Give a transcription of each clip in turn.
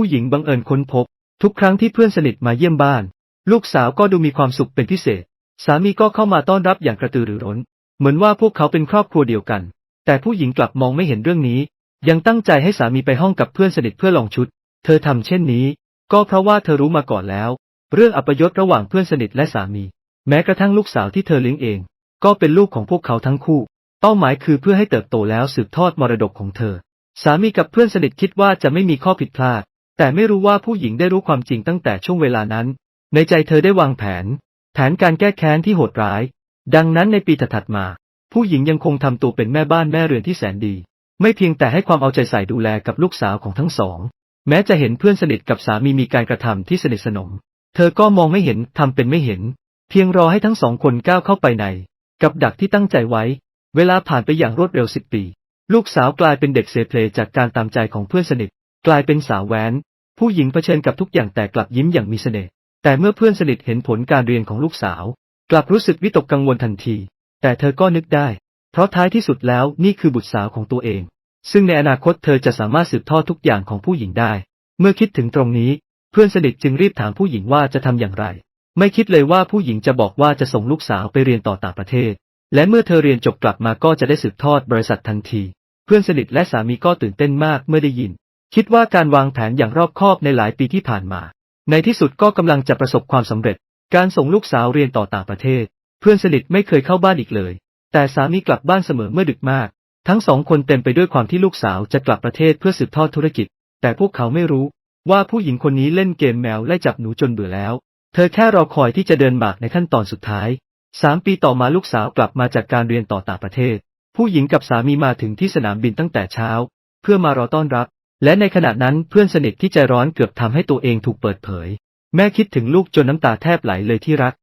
ผู้หญิงบังเอิญค้นพบ ทุกครั้งที่เพื่อนสนิทมาเยี่ยมบ้าน ลูกสาวก็ดูมีความสุขเป็นพิเศษ สามีก็เข้ามาต้อนรับอย่างกระตือรือร้น เหมือนว่าพวกเขาเป็นครอบครัวเดียวกัน แต่ผู้หญิงกลับมองไม่เห็นเรื่องนี้ ยังตั้งใจให้สามีไปห้องกับเพื่อนสนิทเพื่อลองชุด เธอทำเช่นนี้ ก็เพราะว่าเธอรู้มาก่อนแล้ว เรื่องอัปยศระหว่างเพื่อนสนิทและสามี แม้กระทั่งลูกสาวที่เธอเลี้ยงเอง ก็เป็นลูกของพวกเขาทั้งคู่เป้าหมายคือเพื่อให้เติบโตแล้วสืบทอดมรดกของเธอ สามีกับเพื่อนสนิทคิดว่าจะไม่มีข้อผิดพลาด แต่ไม่รู้ว่าผู้หญิงได้รู้ความจริงตั้งแต่ช่วงเวลานั้น ในใจเธอได้วางแผน แผนการแก้แค้นที่โหดร้าย ดังนั้นในปีถัดมา ผู้หญิงยังคงทำตัวเป็นแม่บ้านแม่เรือนที่แสนดี ไม่เพียงแต่ให้ความเอาใจใส่ดูแลกับลูกสาวของทั้งสอง แม้จะเห็นเพื่อนสนิทกับสามีมีการกระทำที่สนิทสนม เธอก็มองไม่เห็นทำเป็นไม่เห็น เพียงรอให้ทั้งสองคนก้าวเข้าไปใน กับดักที่ตั้งใจไว้ เวลาผ่านไปอย่างรวดเร็วสิบปี ลูกสาวกลายเป็นเด็กเสเพลจากการตามใจของเพื่อนสนิทกลายเป็นสาวแว้น ผู้หญิงเผชิญกับทุกอย่างแต่กลับยิ้มอย่างมีเสน่ห์ แต่เมื่อเพื่อนสนิทเห็นผลการเรียนของลูกสาว กลับรู้สึกวิตกกังวลทันที แต่เธอก็นึกได้ เพราะท้ายที่สุดแล้วนี่คือบุตรสาวของตัวเอง ซึ่งในอนาคตเธอจะสามารถสืบทอดทุกอย่างของผู้หญิงได้ เมื่อคิดถึงตรงนี้ เพื่อนสนิทจึงรีบถามผู้หญิงว่าจะทำอย่างไร ไม่คิดเลยว่าผู้หญิงจะบอกว่าจะส่งลูกสาวไปเรียนต่อต่างประเทศ และเมื่อเธอเรียนจบกลับมาก็จะได้สืบทอดบริษัททันที เพื่อนสนิทและสามีก็ตื่นเต้นมากเมื่อได้ยิน คิดว่าการวางแผนอย่างรอบคอบในหลายปีที่ผ่านมา ในที่สุดก็กำลังจะประสบความสำเร็จ การส่งลูกสาวเรียนต่อต่างประเทศ เพื่อนสนิทไม่เคยเข้าบ้านอีกเลย แต่สามีกลับบ้านเสมอเมื่อดึกมาก ทั้งสองคนเต็มไปด้วยความที่ลูกสาวจะกลับประเทศเพื่อสืบทอดธุรกิจ แต่พวกเขาไม่รู้ ว่าผู้หญิงคนนี้เล่นเกมแมวไล่จับหนูจนเบื่อแล้ว เธอแค่รอคอยที่จะเดินหมากในขั้นตอนสุดท้ายสามปีต่อมาลูกสาวกลับมาจากการเรียนต่อต่างประเทศ ผู้หญิงกับสามีมาถึงที่สนามบินตั้งแต่เช้า เพื่อมารอต้อนรับ และในขณะนั้นเพื่อนสนิทที่ใจร้อนเกือบทำให้ตัวเองถูกเปิดเผย แม่คิดถึงลูกจนน้ำตาแทบไหลเลยที่รัก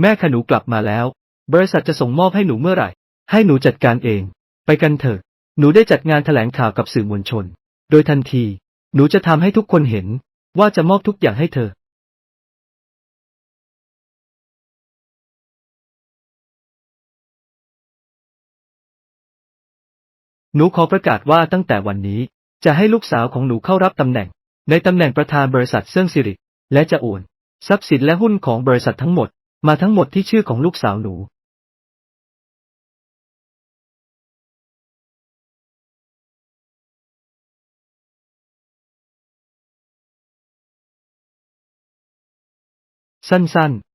แม่ขนูกลับมาแล้ว บริษัทจะส่งมอบให้หนูเมื่อไหร่ ให้หนูจัดการเอง ไปกันเถอะ หนูได้จัดงานแถลงข่าวกับสื่อมวลชน โดยทันที หนูจะทำให้ทุกคนเห็น ว่าจะมอบทุกอย่างให้เธอ หนูขอประกาศว่าตั้งแต่วันนี้ จะให้ลูกสาวของหนูเข้ารับตำแหน่ง ในตำแหน่งประธานบริษัทเซิ่งซิริ และจะโอนทรัพย์สินและหุ้นของบริษัททั้งหมด มาทั้งหมดที่ชื่อของลูกสาวหนู สั้นๆ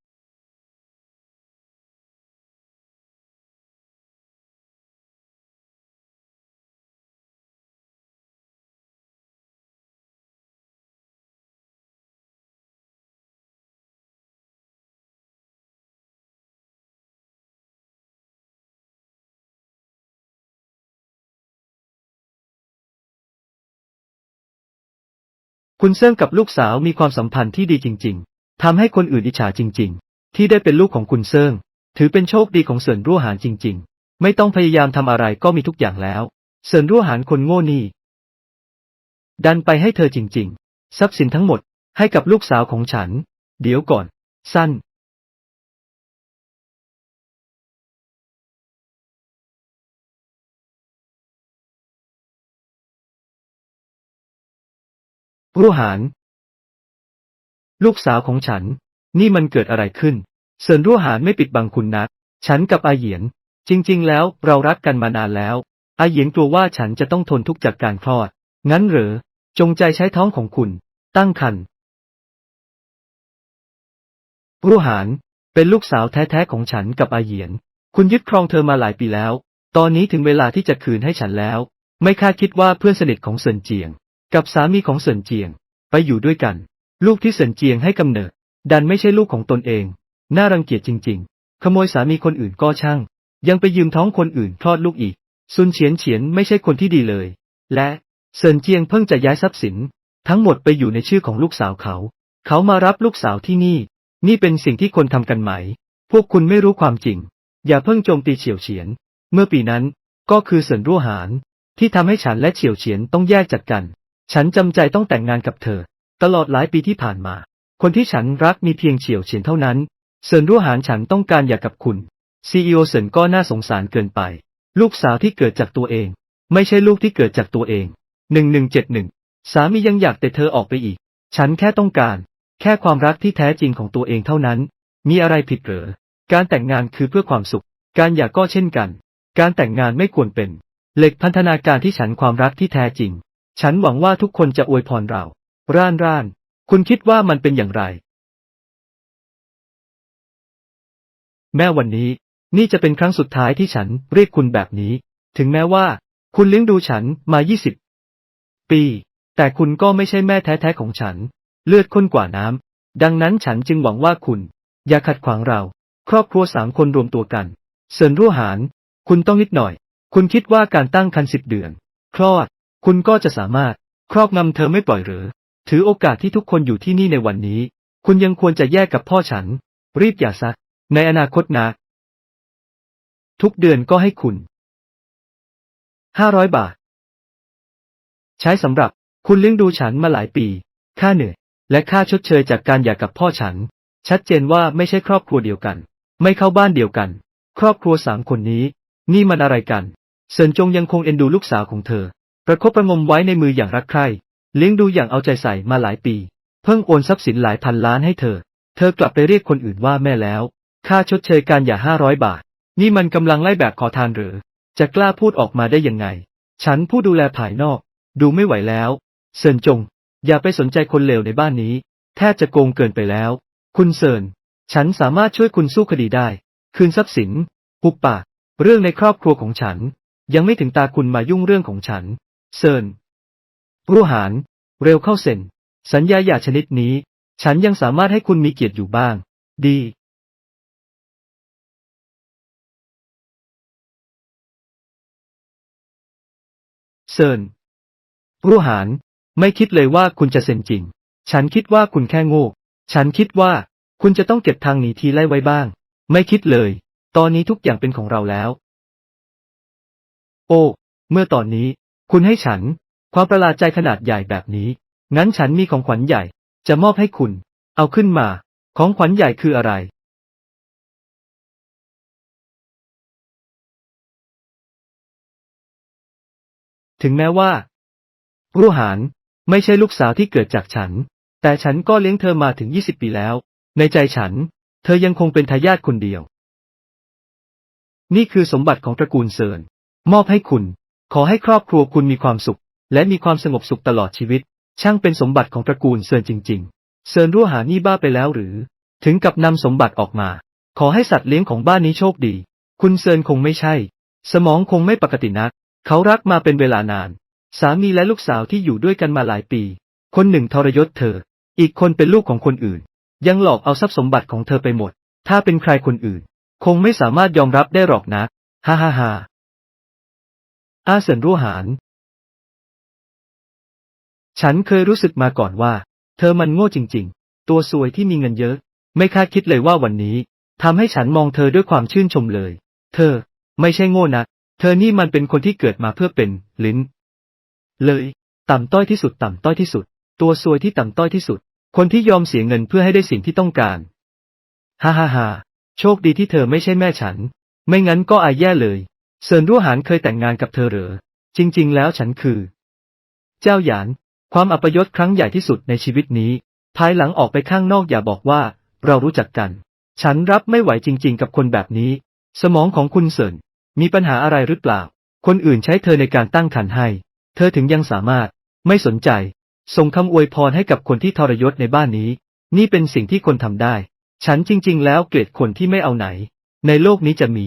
คุณเซิ่งกับลูกสาวมีความสัมพันธ์ที่ดีจริง ๆ ทำให้คนอื่นอิจฉาจริง ๆ ที่ได้เป็นลูกของคุณเซิ่ง ถือเป็นโชคดีของเสินรั่วหานจริง ๆ ไม่ต้องพยายามทำอะไรก็มีทุกอย่างแล้วเสินรั่วหานคนโง่นี่ ดันไปให้เธอจริง ๆ ทรัพย์สินทั้งหมดให้กับลูกสาวของฉัน เดี๋ยวก่อน สั้น รั่วหานลูกสาวของฉัน นี่มันเกิดอะไรขึ้น เซินรั่วหานไม่ปิดบังคุณนัก ฉันกับอาเหยียน จริง ๆ แล้วเรารักกันมานานแล้ว อาเหยียนกลัวว่าฉันจะต้องทนทุกข์จากการคลอด งั้นเหรอ จงใจใช้ท้องของคุณ ตั้งครรภ์รั่วหานเป็นลูกสาวแท้ๆของฉันกับอาเหยียน คุณยึดครองเธอมาหลายปีแล้ว ตอนนี้ถึงเวลาที่จะคืนให้ฉันแล้ว ไม่คาดคิดว่าเพื่อนสนิทของเซินเจียง กับสามีของเซินเจียง ไปอยู่ด้วยกัน ลูกที่เซินเจียงให้กำเนิด ดันไม่ใช่ลูกของตนเอง น่ารังเกียจจริง ๆ ขโมยสามีคนอื่นก็ช่าง ยังไปยืมท้องคนอื่นคลอดลูกอีก ซุนเฉียนเฉียนไม่ใช่คนที่ดีเลย และเซินเจียงเพิ่งจะย้ายทรัพย์สิน ทั้งหมดไปอยู่ในชื่อของลูกสาวเขา เขามารับลูกสาวที่นี่ นี่เป็นสิ่งที่คนทำกันไหม พวกคุณไม่รู้ความจริง อย่าเพิ่งโจมตีเฉียวเฉียน เมื่อปีนั้น ก็คือเซินรั่วหานที่ทำให้ฉันและเฉียวเฉียนต้องแยกจากกัน ฉันจำใจต้องแต่งงานกับเธอ ตลอดหลายปีที่ผ่านมา คนที่ฉันรักมีเพียงเฉียวเฉียนเท่านั้น เซินรั่วหานฉันต้องการอยากกับคุณซีอีโอเซินก็น่าสงสารเกินไป ลูกสาวที่เกิดจากตัวเอง ไม่ใช่ลูกที่เกิดจากตัวเองหนึ่งหนึ่งเจ็ดหนึ่งสามียังอยากแต่เธอออกไปอีก ฉันแค่ต้องการ แค่ความรักที่แท้จริงของตัวเองเท่านั้น มีอะไรผิดเหรอ การแต่งงานคือเพื่อความสุข การหย่าก็เช่นกัน การแต่งงานไม่ควรเป็น เหล็กพันธนาการที่ฉันความรักที่แท้จริง ฉันหวังว่าทุกคนจะอวยพรเรา ร่านร่าน คุณคิดว่ามันเป็นอย่างไร แม่วันนี้ นี่จะเป็นครั้งสุดท้ายที่ฉันเรียกคุณแบบนี้ ถึงแม้ว่า คุณเลี้ยงดูฉันมา 20 ปี แต่คุณก็ไม่ใช่แม่แท้ๆของฉัน เลือดข้นกว่าน้ำ ดังนั้นฉันจึงหวังว่าคุณ อย่าขัดขวางเรา ครอบครัวสามคนรวมตัวกันเซินรั่วหานคุณต้องนิดหน่อย คุณคิดว่าการตั้งครรภ์สิบเดือน คลอด คุณก็จะสามารถครอบงำเธอไม่ปล่อยหรือ ถือโอกาสที่ทุกคนอยู่ที่นี่ในวันนี้ คุณยังควรจะแยกกับพ่อฉัน รีบอย่าซัก ในอนาคตนะทุกเดือนก็ให้คุณห้าร้อยบาท ใช้สำหรับคุณเลี้ยงดูฉันมาหลายปี ค่าเหนื่อยและค่าชดเชยจากการหย่ากับพ่อฉัน ชัดเจนว่าไม่ใช่ครอบครัวเดียวกัน ไม่เข้าบ้านเดียวกัน ครอบครัวสามคนนี้ นี่มันอะไรกัน เซินจงยังคงเอ็นดูลูกสาวของเธอ ประคบประงมไว้ในมืออย่างรักใคร่เลี้ยงดูอย่างเอาใจใส่มาหลายปี เพิ่งโอนทรัพย์สินหลายพันล้านให้เธอ เธอกลับไปเรียกคนอื่นว่าแม่แล้ว ค่าชดเชยการหย่าห้าร้อยบาท นี่มันกำลังไล่แบบขอทานหรือ จะกล้าพูดออกมาได้ยังไง ฉันผู้ดูแลภายนอก ดูไม่ไหวแล้ว เซินจง อย่าไปสนใจคนเลวในบ้านนี้ แทบจะโกงเกินไปแล้ว คุณเซิน ฉันสามารถช่วยคุณสู้คดีได้ คืนทรัพย์สิน ปุบปากเรื่องในครอบครัวของฉัน ยังไม่ถึงตาคุณมายุ่งเรื่องของฉัน เซินรู้หานเร็วเข้าเซ็น สัญญาหย่าชนิดนี้ ฉันยังสามารถให้คุณมีเกียรติอยู่บ้าง ดี เซินรู้หานไม่คิดเลยว่าคุณจะเซ็นจริง ฉันคิดว่าคุณแค่โง่ ฉันคิดว่า คุณจะต้องเก็บทางหนีทีไล่ไว้บ้าง ไม่คิดเลย ตอนนี้ทุกอย่างเป็นของเราแล้ว โอ้ เมื่อตอนนี้ คุณให้ฉัน ความประหลาดใจขนาดใหญ่แบบนี้ งั้นฉันมีของขวัญใหญ่ จะมอบให้คุณ เอาขึ้นมา ของขวัญใหญ่คืออะไร ถึงแม้ว่า รูหานไม่ใช่ลูกสาวที่เกิดจากฉัน แต่ฉันก็เลี้ยงเธอมาถึง 20 ปีแล้ว ในใจฉัน เธอยังคงเป็นทายาทคนเดียว นี่คือสมบัติของตระกูลเซินมอบให้คุณ ขอให้ครอบครัวคุณมีความสุข และมีความสงบสุขตลอดชีวิต ช่างเป็นสมบัติของตระกูลเซินจริง ๆ เซินรั่วหานี่บ้าไปแล้วหรือ ถึงกับนำสมบัติออกมา ขอให้สัตว์เลี้ยงของบ้านนี้โชคดี คุณเซินคงไม่ใช่ สมองคงไม่ปกตินัก เขารักมาเป็นเวลานาน สามีและลูกสาวที่อยู่ด้วยกันมาหลายปี คนหนึ่งทรยศเธอ อีกคนเป็นลูกของคนอื่น ยังหลอกเอาทรัพย์สมบัติของเธอไปหมด ถ้าเป็นใครคนอื่น คงไม่สามารถยอมรับได้หรอกนะ ฮ่าฮ่าฮ่า อาเซินรั่วหาน ฉันเคยรู้สึกมาก่อนว่า เธอมันโง่จริง ๆ ตัวซวยที่มีเงินเยอะ ไม่คาดคิดเลยว่าวันนี้ทำให้ฉันมองเธอด้วยความชื่นชมเลย เธอ ไม่ใช่โง่นะ เธอนี่มันเป็นคนที่เกิดมาเพื่อเป็น ลิ้น เลย ต่ำต้อยที่สุดต่ำต้อยที่สุด ตัวซวยที่ต่ำต้อยที่สุด คนที่ยอมเสียเงินเพื่อให้ได้สิ่งที่ต้องการฮ่าฮ่าฮ่าโชคดีที่เธอไม่ใช่แม่ฉัน ไม่งั้นก็อายแย่เลย เซินรั่วหานเคยแต่งงานกับเธอหรือ จริง ๆ แล้วฉันคือ เจ้าหยาน ความอัปยศครั้งใหญ่ที่สุดในชีวิตนี้ ภายหลังออกไปข้างนอกอย่าบอกว่า เรารู้จักกัน ฉันรับไม่ไหวจริง ๆ กับคนแบบนี้ สมองของคุณเซินมีปัญหาอะไรหรือเปล่า คนอื่นใช้เธอในการตั้งครรภ์ให้ เธอถึงยังสามารถ ไม่สนใจ ส่งคำอวยพรให้กับคนที่ทรยศในบ้านนี้ นี่เป็นสิ่งที่คนทำได้ ฉันจริง ๆ แล้วเกลียดคนที่ไม่เอาไหน ในโลกนี้จะมี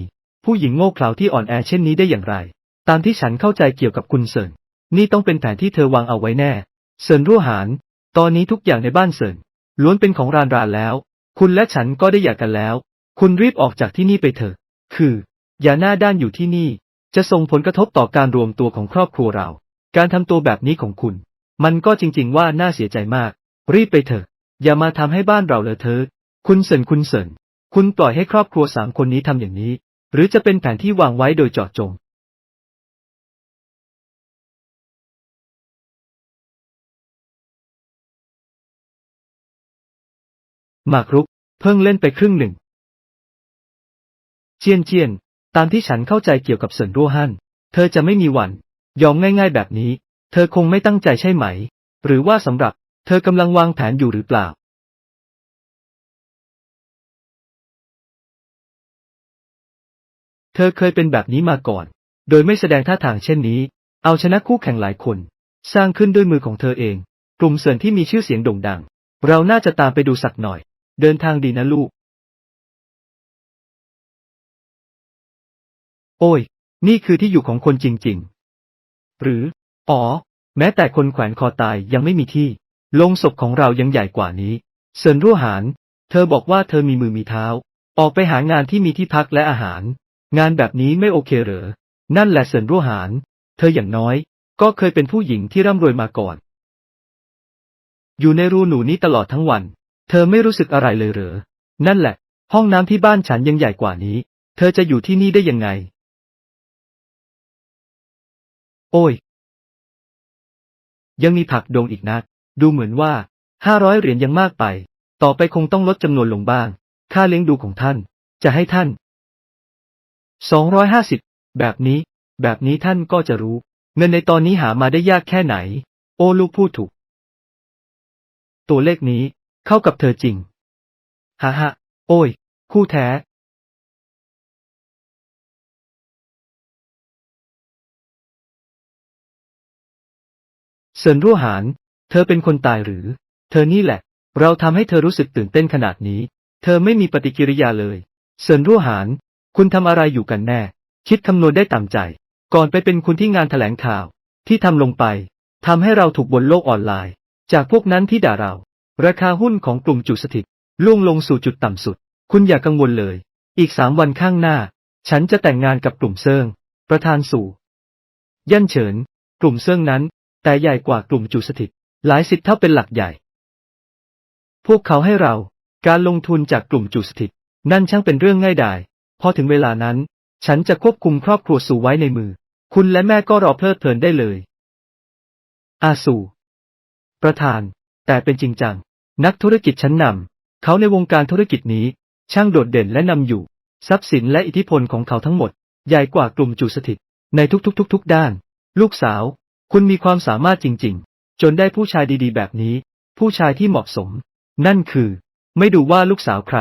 ผู้หญิงโง่เขลาที่อ่อนแอเช่นนี้ได้อย่างไร ตามที่ฉันเข้าใจเกี่ยวกับคุณเซินนี่ต้องเป็นแผนที่เธอวางเอาไว้แน่เซินรั่วหาน ตอนนี้ทุกอย่างในบ้านเซินล้วนเป็นของรานรานแล้ว คุณและฉันก็ได้หย่ากันแล้ว คุณรีบออกจากที่นี่ไปเถอะ คือ อย่าหน้าด้านอยู่ที่นี่ จะส่งผลกระทบต่อการรวมตัวของครอบครัวเรา การทำตัวแบบนี้ของคุณ มันก็จริง ๆ ว่าน่าเสียใจมาก รีบไปเถอะ อย่ามาทำให้บ้านเราเลอะเทอะ คุณเซินคุณเซินคุณปล่อยให้ครอบครัวสามคนนี้ทำอย่างนี้ หรือจะเป็นแผนที่วางไว้โดยเจาะจงหมากรุก เพิ่งเล่นไปครึ่งหนึ่ง เจียนเจียน ตามที่ฉันเข้าใจเกี่ยวกับเซินรั่วฮั่น เธอจะไม่มีวัน ยอมง่ายๆแบบนี้ เธอคงไม่ตั้งใจใช่ไหม หรือว่าสำหรับ เธอกำลังวางแผนอยู่หรือเปล่า เธอเคยเป็นแบบนี้มาก่อน โดยไม่แสดงท่าทางเช่นนี้ เอาชนะคู่แข่งหลายคน สร้างขึ้นด้วยมือของเธอเอง กลุ่มเสินที่มีชื่อเสียงโด่งดัง เราน่าจะตามไปดูสักหน่อย เดินทางดีนะลูก โอ้ย นี่คือที่อยู่ของคนจริง ๆ หรือ อ๋อ แม้แต่คนแขวนคอตายยังไม่มีที่ลงศพของเรายังใหญ่กว่านี้ เซินรั่วหาน เธอบอกว่าเธอมีมือมีเท้า ออกไปหางานที่มีที่พักและอาหาร งานแบบนี้ไม่โอเคเหรอ นั่นแหละเซินรั่วหาน เธออย่างน้อย ก็เคยเป็นผู้หญิงที่ร่ำรวยมาก่อน อยู่ในรูหนูนี้ตลอดทั้งวัน เธอไม่รู้สึกอะไรเลยเหรอ นั่นแหละ ห้องน้ำที่บ้านฉันยังใหญ่กว่านี้ เธอจะอยู่ที่นี่ได้ยังไง โอ้ย ยังมีผักดงอีกนะดูเหมือนว่าห้าร้อยเหรียญยังมากไป ต่อไปคงต้องลดจำนวนลงบ้าง ค่าเลี้ยงดูของท่าน จะให้ท่าน สองร้อยห้าสิบแบบนี้ แบบนี้ท่านก็จะรู้ เงินในตอนนี้หามาได้ยากแค่ไหน โอ้ลูกพูดถูก ตัวเลขนี้ เข้ากับเธอจริงฮ่าฮ่าโอ้ย คู่แท้ เซินรั่วหาน เธอเป็นคนตายหรือ เธอนี่แหละ เราทำให้เธอรู้สึกตื่นเต้นขนาดนี้ เธอไม่มีปฏิกิริยาเลย เซินรั่วหาน คุณทำอะไรอยู่กันแน่ คิดคำนวณได้ตามใจ ก่อนไปเป็นคุณที่งานแถลงข่าว ที่ทำลงไปทำให้เราถูกบนโลกออนไลน์ จากพวกนั้นที่ด่าเรา ราคาหุ้นของกลุ่มจุดสถิตล่วงลงสู่จุดต่ำสุด คุณอย่ากังวลเลย อีกสามวันข้างหน้า ฉันจะแต่งงานกับกลุ่มเซิง ประธานสู่ ยั่นเฉิน กลุ่มเซิงนั้น แต่ใหญ่กว่ากลุ่มจุสถิตหลายสิบเท่าเป็นหลักใหญ่ พวกเขาให้เรา การลงทุนจากกลุ่มจุสถิตนั่นช่างเป็นเรื่องง่ายดาย พอถึงเวลานั้น ฉันจะควบคุมครอบครัวสู่ไว้ในมือ คุณและแม่ก็รอเพลิดเพลินได้เลย อาสูประธาน แต่เป็นจริงจัง นักธุรกิจชั้นนำเขาในวงการธุรกิจนี้ ช่างโดดเด่นและนำอยู่ ทรัพย์สินและอิทธิพลของเขาทั้งหมด ใหญ่กว่ากลุ่มจุสถิต ในทุกๆ ๆ ด้าน ลูกสาว คุณมีความสามารถจริง ๆ จนได้ผู้ชายดีๆ แบบนี้ ผู้ชายที่เหมาะสม นั่นคือ ไม่ดูว่าลูกสาวใคร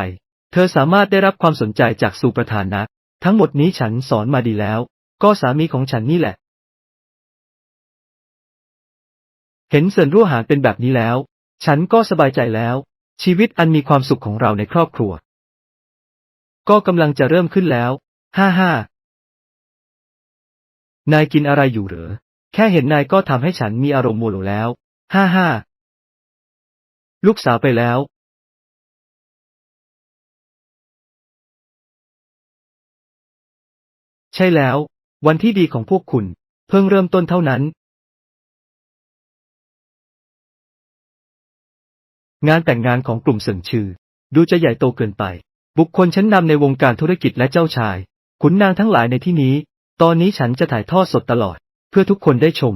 ธอสามารถได้รับความสนใจจากสู่ประธานนะ ทั้งหมดนี้ฉันสอนมาดีแล้ว ก็สามีของฉันนี่แหละ เห็นเซินรั่วหานเป็นแบบนี้แล้ว ฉันก็สบายใจแล้ว ชีวิตอันมีความสุขของเราในครอบครัว ก็กำลังจะเริ่มขึ้นแล้ว ฮ่าฮ่านายกินอะไรอยู่เหรอ แค่เห็นนายก็ทำให้ฉันมีอารมณ์โมโหแล้ว ฮ่าฮ่าลูกสาวไปแล้ว ใช่แล้ว วันที่ดีของพวกคุณ เพิ่งเริ่มต้นเท่านั้น งานแต่งงานของกลุ่มเสิงชื่อ ดูจะใหญ่โตเกินไป บุคคลชั้นนำในวงการธุรกิจและเจ้าชาย ขุนนางทั้งหลายในที่นี้ ตอนนี้ฉันจะถ่ายทอดสดตลอด เพื่อทุกคนได้ชม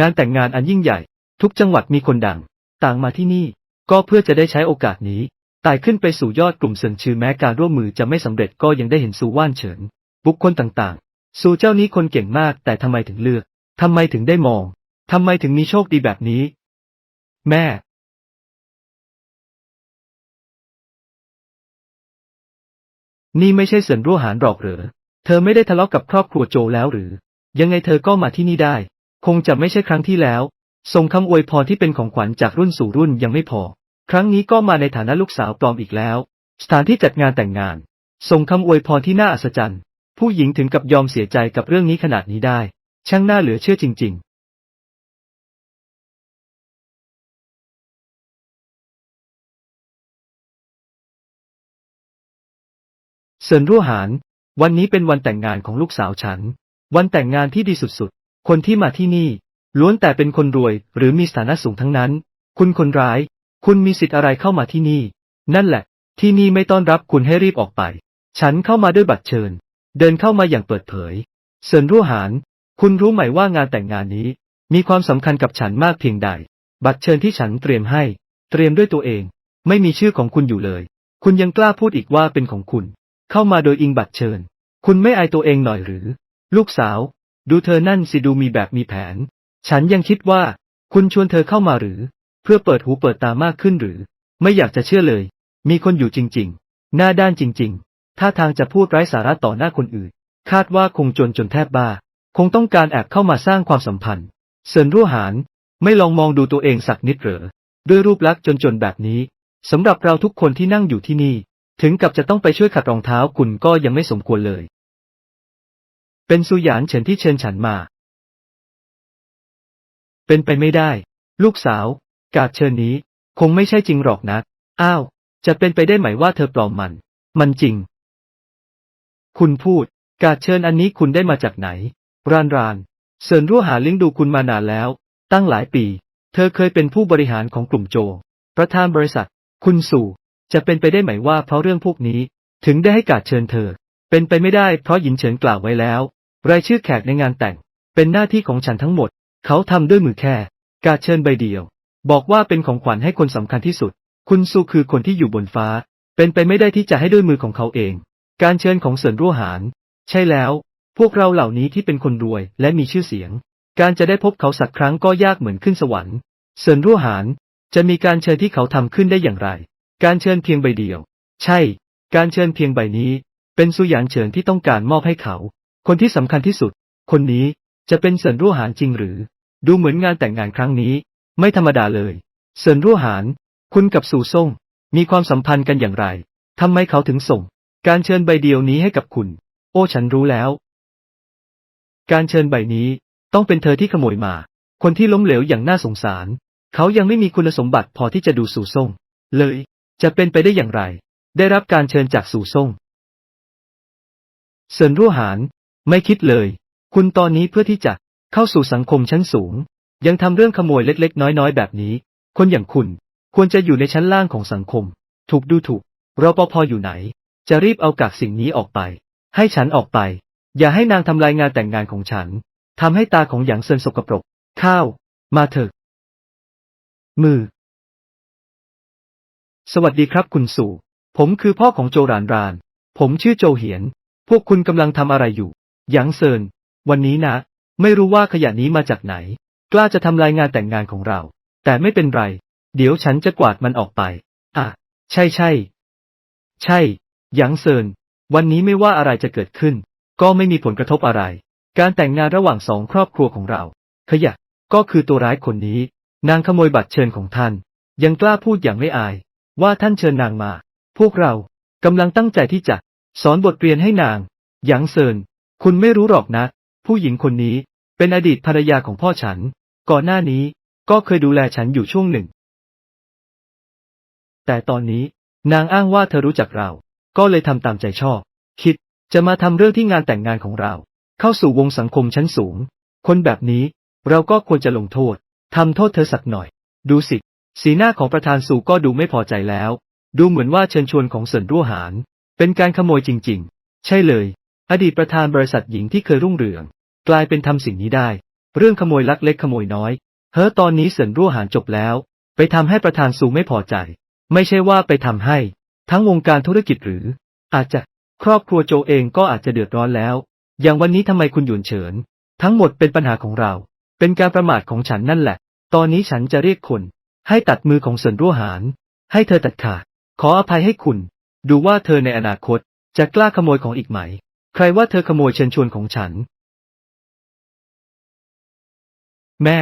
งานแต่งงานอันยิ่งใหญ่ ทุกจังหวัดมีคนดัง ต่างมาที่นี่ ก็เพื่อจะได้ใช้โอกาสนี้ไต่ขึ้นไปสู่ยอดกลุ่มเสิงชื่อแม้การร่วมมือจะไม่สำเร็จก็ยังได้เห็นซูว่านเฉิน บุคคลต่างๆซูเจ้านี้คนเก่งมากแต่ทำไมถึงเลือก ทำไมถึงได้มอง ทำไมถึงมีโชคดีแบบนี้ แม่ นี่ไม่ใช่เสินรั่วหานหรอกเหรอ เธอไม่ได้ทะเลาะกับครอบครัวโจแล้วหรือ ยังไงเธอก็มาที่นี่ได้ คงจะไม่ใช่ครั้งที่แล้ว ส่งคำอวยพรที่เป็นของขวัญจากรุ่นสู่รุ่นยังไม่พอ ครั้งนี้ก็มาในฐานะลูกสาวปลอมอีกแล้ว สถานที่จัดงานแต่งงาน ส่งคำอวยพรที่น่าอัศจรรย์ ผู้หญิงถึงกับยอมเสียใจกับเรื่องนี้ขนาดนี้ได้ ช่างน่าเหลือเชื่อจริง ๆเซินรั่วหาน วันนี้เป็นวันแต่งงานของลูกสาวฉัน วันแต่งงานที่ดีสุดๆ คนที่มาที่นี่ ล้วนแต่เป็นคนรวยหรือมีสถานะสูงทั้งนั้น คุณคนร้าย คุณมีสิทธิ์อะไรเข้ามาที่นี่ นั่นแหละ ที่นี่ไม่ต้อนรับคุณให้รีบออกไป ฉันเข้ามาด้วยบัตรเชิญ เดินเข้ามาอย่างเปิดเผย เซินรั่วหาน คุณรู้ไหมว่างานแต่งงานนี้ มีความสำคัญกับฉันมากเพียงใด บัตรเชิญที่ฉันเตรียมให้ เตรียมด้วยตัวเอง ไม่มีชื่อของคุณอยู่เลย คุณยังกล้าพูดอีกว่าเป็นของคุณ เข้ามาโดยอิงบัตรเชิญ คุณไม่อายตัวเองหน่อยหรือ ลูกสาว ดูเธอนั่นสิดูมีแบบมีแผน ฉันยังคิดว่า คุณชวนเธอเข้ามาหรือ เพื่อเปิดหูเปิดตามากขึ้นหรือ ไม่อยากจะเชื่อเลย มีคนอยู่จริง ๆ หน้าด้านจริง ๆ ท่าทางจะพูดไร้สาระต่อหน้าคนอื่น คาดว่าคงจนจนแทบบ้า คงต้องการแอบเข้ามาสร้างความสัมพันธ์ เซินรั่วหานไม่ลองมองดูตัวเองสักนิดเหรอ ด้วยรูปลักษณ์จนๆแบบนี้สำหรับเราทุกคนที่นั่งอยู่ที่นี่ ถึงกับจะต้องไปช่วยขัดรองเท้าคุณก็ยังไม่สมควรเลย เป็นสุหยานเฉินที่เชิญฉันมา เป็นไปไม่ได้ ลูกสาว การเชิญนี้ คงไม่ใช่จริงหรอกนะ อ้าว จะเป็นไปได้ไหมว่าเธอปลอมมัน มันจริง คุณพูด การเชิญอันนี้คุณได้มาจากไหน รานราน เซินรั่วหาเลี้ยงดูคุณมานานแล้ว ตั้งหลายปี เธอเคยเป็นผู้บริหารของกลุ่มโจ ประธานบริษัท คุณสู่ จะเป็นไปได้ไหมว่าเพราะเรื่องพวกนี้ ถึงได้ให้การเชิญเธอ เป็นไปไม่ได้เพราะหยินเฉินกล่าวไว้แล้ว รายชื่อแขกในงานแต่ง เป็นหน้าที่ของฉันทั้งหมด เขาทำด้วยมือแค่ การเชิญใบเดียว บอกว่าเป็นของขวัญให้คนสำคัญที่สุด คุณซูคือคนที่อยู่บนฟ้า เป็นไปไม่ได้ที่จะให้ด้วยมือของเขาเอง การเชิญของเสินรั่วหาน ใช่แล้ว พวกเราเหล่านี้ที่เป็นคนรวยและมีชื่อเสียง การจะได้พบเขาสักครั้งก็ยากเหมือนขึ้นสวรรค์ เสินรั่วหาน จะมีการเชิญที่เขาทำขึ้นได้อย่างไร การเชิญเพียงใบเดียว ใช่ การเชิญเพียงใบนี้ เป็นสุยานเฉินที่ต้องการมอบให้เขา คนที่สำคัญที่สุด คนนี้จะเป็นเสินรั่วหานจริงหรือ ดูเหมือนงานแต่งงานครั้งนี้ ไม่ธรรมดาเลยเซินรั่วหาน คุณกับสู่ซ่งมีความสัมพันธ์กันอย่างไรทำไมเขาถึงส่ง การเชิญใบเดียวนี้ให้กับคุณ โอ้ฉันรู้แล้ว การเชิญใบนี้ ต้องเป็นเธอที่ขโมยมา คนที่ล้มเหลวอย่างน่าสงสาร เขายังไม่มีคุณสมบัติพอที่จะดูสู่ซ่ง เลย จะเป็นไปได้อย่างไร ได้รับการเชิญจากสู่ซ่งเซินรั่วหาน ไม่คิดเลย คุณตอนนี้เพื่อที่จะเข้าสู่สังคมชั้นสูง ยังทำเรื่องขโมยเล็กๆ น้อยๆ แบบนี้ คนอย่างคุณ ควรจะอยู่ในชั้นล่างของสังคม ถูกดูถูกรปภอยู่ไหน จะรีบเอากากสิ่งนี้ออกไป ให้ฉันออกไป อย่าให้นางทำลายงานแต่งงานของฉัน ทำให้ตาของหยางเซินสกปรก ข้าว มาเถอะ มือ สวัสดีครับคุณสู่ ผมคือพ่อของโจรานราน ผมชื่อโจเหียน พวกคุณกำลังทำอะไรอยู่ หยางเซิน วันนี้นะ ไม่รู้ว่าขยะนี้มาจากไหน กล้าจะทำลายงานแต่งงานของเรา แต่ไม่เป็นไร เดี๋ยวฉันจะกวาดมันออกไป อะ ใช่ใช่ ใช่ หยางเซิน วันนี้ไม่ว่าอะไรจะเกิดขึ้น ก็ไม่มีผลกระทบอะไร การแต่งงานระหว่างสองครอบครัวของเรา ขยะ ก็คือตัวร้ายคนนี้ นางขโมยบัตรเชิญของท่าน ยังกล้าพูดอย่างไม่อาย ว่าท่านเชิญนางมา พวกเรากำลังตั้งใจที่จะ สอนบทเรียนให้นาง หยางเซิน คุณไม่รู้หรอกนะ ผู้หญิงคนนี้ เป็นอดีตภรรยาของพ่อฉัน ก่อนหน้านี้ ก็เคยดูแลฉันอยู่ช่วงหนึ่ง แต่ตอนนี้ นางอ้างว่าเธอรู้จักเรา ก็เลยทำตามใจชอบ คิด จะมาทำเรื่องที่งานแต่งงานของเรา เข้าสู่วงสังคมชั้นสูง คนแบบนี้ เราก็ควรจะลงโทษ ทำโทษเธอสักหน่อย ดูสิ สีหน้าของประธานสู่ก็ดูไม่พอใจแล้ว ดูเหมือนว่าเชิญชวนของเสินรั่วหาน เป็นการขโมยจริง ๆ ใช่เลย อดีตประธานบริษัทหญิงที่เคยรุ่งเรือง กลายเป็นทำสิ่งนี้ได้ เรื่องขโมยลักเล็กขโมยน้อย เฮ้อตอนนี้เสินรั่วหานจบแล้ว ไปทำให้ประธานสูไม่พอใจ ไม่ใช่ว่าไปทำให้ ทั้งวงการธุรกิจหรือ อาจจะครอบครัวโจเองก็อาจจะเดือดร้อนแล้ว อย่างวันนี้ทำไมคุณหยวนเฉิน ทั้งหมดเป็นปัญหาของเรา เป็นการประมาทของฉันนั่นแหละ ตอนนี้ฉันจะเรียกคนให้ตัดมือของเสินรั่วหาน ให้เธอตัดขาด ขออภัยให้คุณ ดูว่าเธอในอนาคตจะกล้าขโมยของอีกไหม ใครว่าเธอขโมยเชิญชวนของฉัน แม่